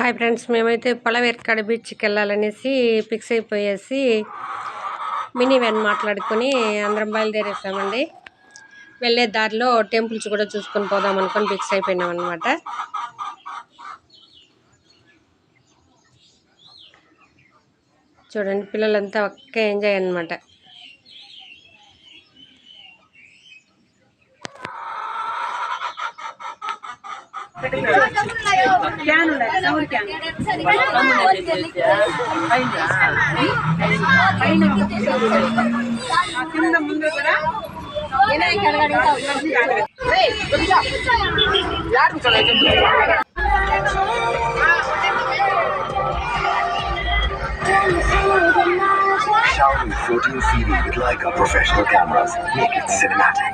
Hi friends మేమైతే పొలవేర్కాడ బీచ్కి వెళ్ళాలనేసి ఫిక్స్ అయిపోయేసి మినీ వ్యాన్ మాట్లాడుకొని అందరం బయలుదేరేసామండి. వెళ్ళే దారిలో టెంపుల్స్ కూడా చూసుకొని పోదాం అనుకొని ఫిక్స్ అయిపోయినాం అనమాట చూడండి పిల్లలంతా ఒక్క ఎంజాయ్ అనమాట కింద ముందు కూడా Xiaomi 14 CD with Leica professional cameras. Make it cinematic.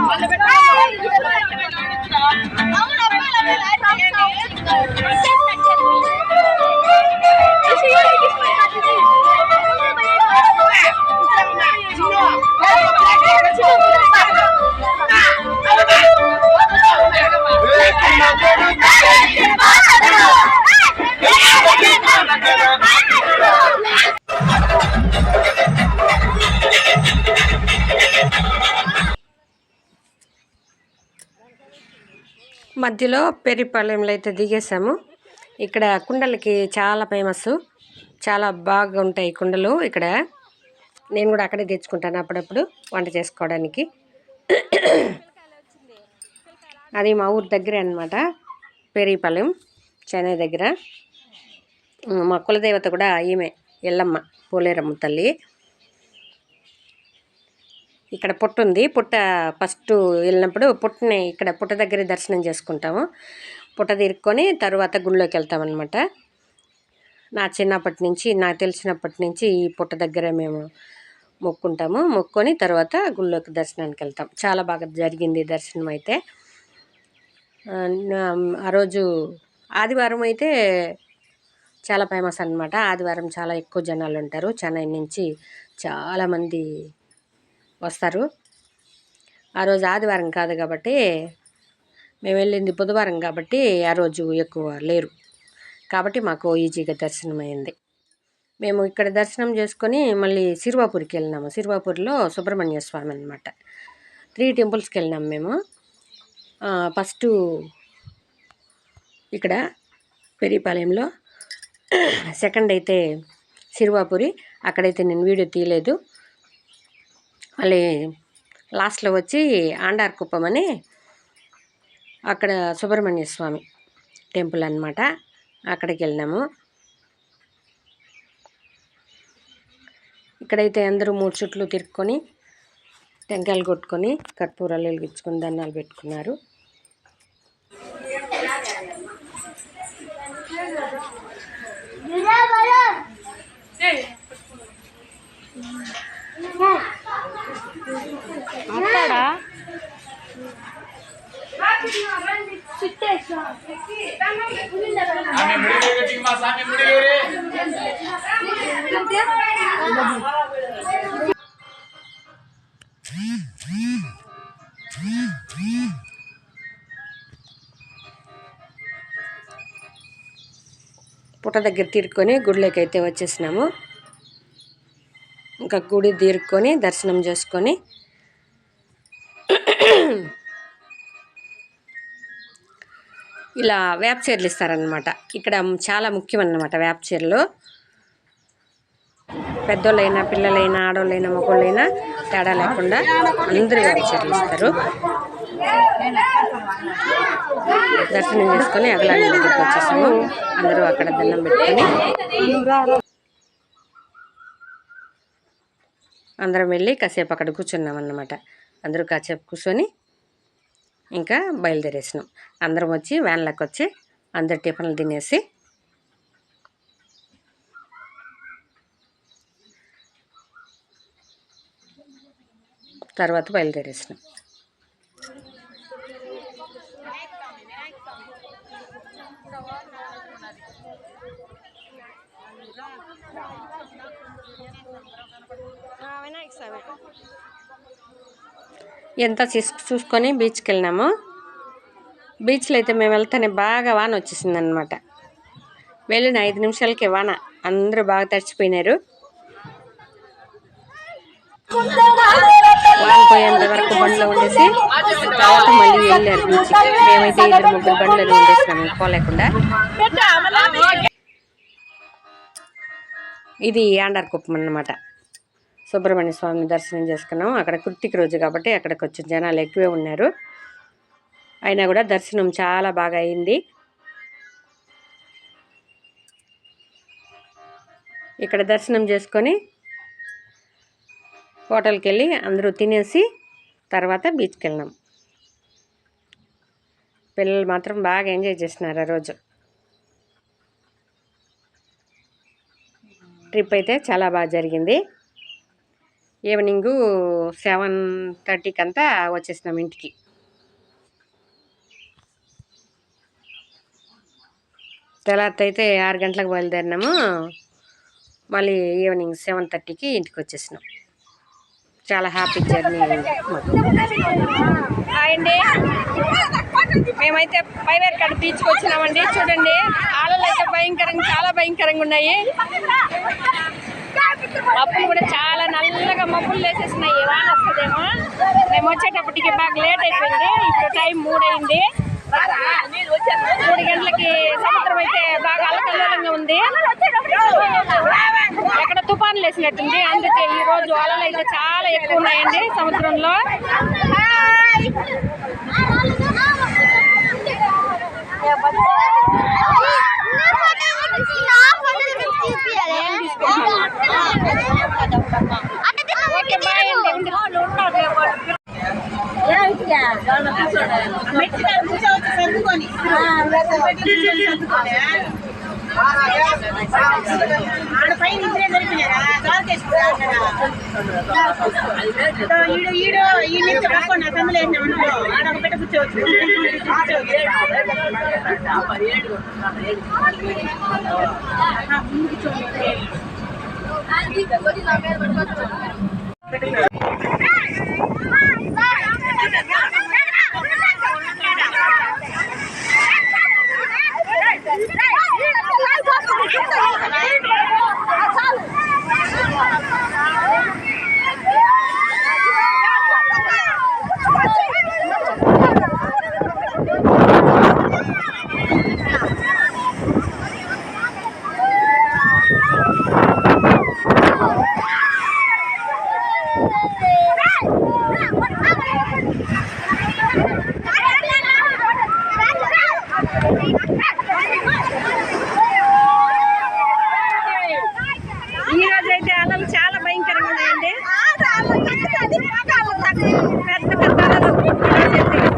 哎！来来来来来来来！మధ్యలో పెరిపాలెంలో అయితే దిగేసాము ఇక్కడ కుండలకి చాలా ఫేమస్ చాలా బాగా ఉంటాయి కుండలు ఇక్కడ. నేను కూడా అక్కడే తెచ్చుకుంటాను అప్పుడప్పుడు వంట చేసుకోవడానికి. అది మా ఊరు దగ్గరే అనమాట పెరిపాలెం చెన్నై దగ్గర. మా కులదేవత కూడా ఈమె ఎల్లమ్మ పోలేరమ్మ తల్లి. ఇక్కడ పుట్ట ఉంది పుట్ట ఫస్ట్ వెళ్ళినప్పుడు పుట్టని ఇక్కడ పుట్ట దగ్గర దర్శనం చేసుకుంటాము. పుట్ట తీరుకొని తర్వాత గుళ్ళోకి వెళ్తామన్నమాట. నా చిన్నప్పటి నుంచి నాకు తెలిసినప్పటి నుంచి ఈ పుట్ట దగ్గర మేము మొక్కుంటాము. మొక్కొని తర్వాత గుళ్ళోకి దర్శనానికి వెళ్తాం. చాలా బాగా జరిగింది దర్శనం అయితే. ఆ రోజు ఆదివారం అయితే చాలా ఫేమస్ అనమాట ఆదివారం చాలా ఎక్కువ జనాలు ఉంటారు. చెన్నై నుంచి చాలామంది వస్తారు. ఆ రోజు ఆదివారం కాదు కాబట్టి మేము వెళ్ళింది బుధవారం కాబట్టి ఆ రోజు ఎక్కువ లేరు. కాబట్టి మాకు ఈజీగా దర్శనం అయింది మేము ఇక్కడ దర్శనం చేసుకొని మళ్ళీ సిరివాపూర్కి వెళ్ళినాము. సిరివాపూర్లో సుబ్రహ్మణ్య స్వామి అనమాట త్రీ టెంపుల్స్కి వెళ్ళినాము మేము. ఫస్ట్ ఇక్కడ పెరిపాలెంలో సెకండ్ అయితే సిరివాపురి. అక్కడైతే నేను వీడియో తీయలేదు. మళ్ళీ లాస్ట్లో వచ్చి ఆండార్ కుప్పం అని అక్కడ సుబ్రహ్మణ్య స్వామి టెంపుల్ అనమాట అక్కడికి వెళ్ళినాము. ఇక్కడైతే అందరూ మూడు చుట్లు తిరుక్కొని టెంకాయలు కొట్టుకొని కర్పూరాలు వెలిగించుకొని దండాలు పెట్టుకున్నారు. Yeah. పుట్ట దగ్గర తీరుకొని గుడిలోకి అయితే వచ్చేసినాము. ఇంకా గుడి తీరుకొని దర్శనం చేసుకొని ఇలా వేప చీరలు ఇస్తారనమాట ఇక్కడ చాలా ముఖ్యం అన్నమాట వేప చీరలు. పెద్దోళ్ళైనా పిల్లలైనా ఆడవాళ్ళైనా మగోళ్ళైనా తేడా లేకుండా అందరూ వేప చీరలు ఇస్తారు. దర్శనం చేసుకొని అగలాంటి దగ్గరికి వచ్చేసాము. అందరూ అక్కడ దండం పెట్టుకొని అందరం వెళ్ళి కాసేపు అక్కడ కూర్చున్నాం అన్నమాట అందరూ కాసేపు కూర్చొని ఇంకా బయలుదేరేసినాం. అందరం వచ్చి వ్యాన్లోకి వచ్చి అందరు టిఫిన్లు తినేసి తర్వాత బయలుదేరేసినాం. ఎంత చూసుకొని బీచ్కి వెళ్ళినాము బీచ్లో అయితే మేము వెళ్తానే బాగా వాన వచ్చేసింది అనమాట వెళ్ళిన ఐదు నిమిషాలకి వాన. అందరూ బాగా తడిచిపోయినారు. వాన పోయేంత వరకు బండ్లో ఉండేసి తర్వాత మళ్ళీ వెళ్ళారు బీచ్కి. మేమైతే ఇద్దరు ముగ్గురు బండ్లలో ఉండేసినాము పోలేకుండా. ఇది యాండార్ కుప్పం అన్నమాట. సుబ్రహ్మణ్య స్వామిని దర్శనం చేసుకున్నాం. అక్కడ కృతిక రోజు కాబట్టి అక్కడ కొంచెం జనాలు ఎక్కువే ఉన్నారు. అయినా కూడా దర్శనం చాలా బాగా అయింది. ఇక్కడ దర్శనం చేసుకొని హోటల్కి వెళ్ళి అందరూ తినేసి తర్వాత బీచ్కి వెళ్ళినాం. పిల్లలు మాత్రం బాగా ఎంజాయ్ చేసినారు ఆ రోజు. ట్రిప్ అయితే చాలా బాగా జరిగింది. ఈవినింగ్ సెవెన్ థర్టీకి అంతా వచ్చేసినాం ఇంటికి. తర్వాత అయితే ఆరు గంటలకు బయలుదేరినాము. మళ్ళీ ఈవినింగ్ సెవెన్ థర్టీకి ఇంటికి వచ్చేసినాం. చాలా హ్యాపీ జర్నీ అయింది మాకు అండి. మేమైతే పైవేర్కాడ బీచ్కి వచ్చినామండి. చూడండి ఆలలు అయితే భయంకరంగా చాలా భయంకరంగా ఉన్నాయి. మబ్బులు కూడా చాలా నల్లగా మబ్బులు వేసేసినాయి వాన వస్తుందేమో? మేము వచ్చేటప్పటికి బాగా లేట్ అయిపోయింది. ఇప్పుడు టైం మూడైంది. మూడు గంటలకి సముద్రం అయితే బాగా అలకల్లోలంగా ఉంది. ఎక్కడ తుఫాన్లు వేసినట్టుంది. అందుకే ఈ రోజు అలలు అయితే చాలా ఎక్కువ ఉన్నాయండి సముద్రంలో. ఈడు ఈడు ఈ నుంచి పట్టుకొని నా సందులో వేసినాం అనుకో ఆడ ఒక పెట్ట కూర్చోవచ్చు ఆ, అలలు చాలా భయంకరంగా ఉన్నాయండి. పెద్ద పెద్ద అలలు.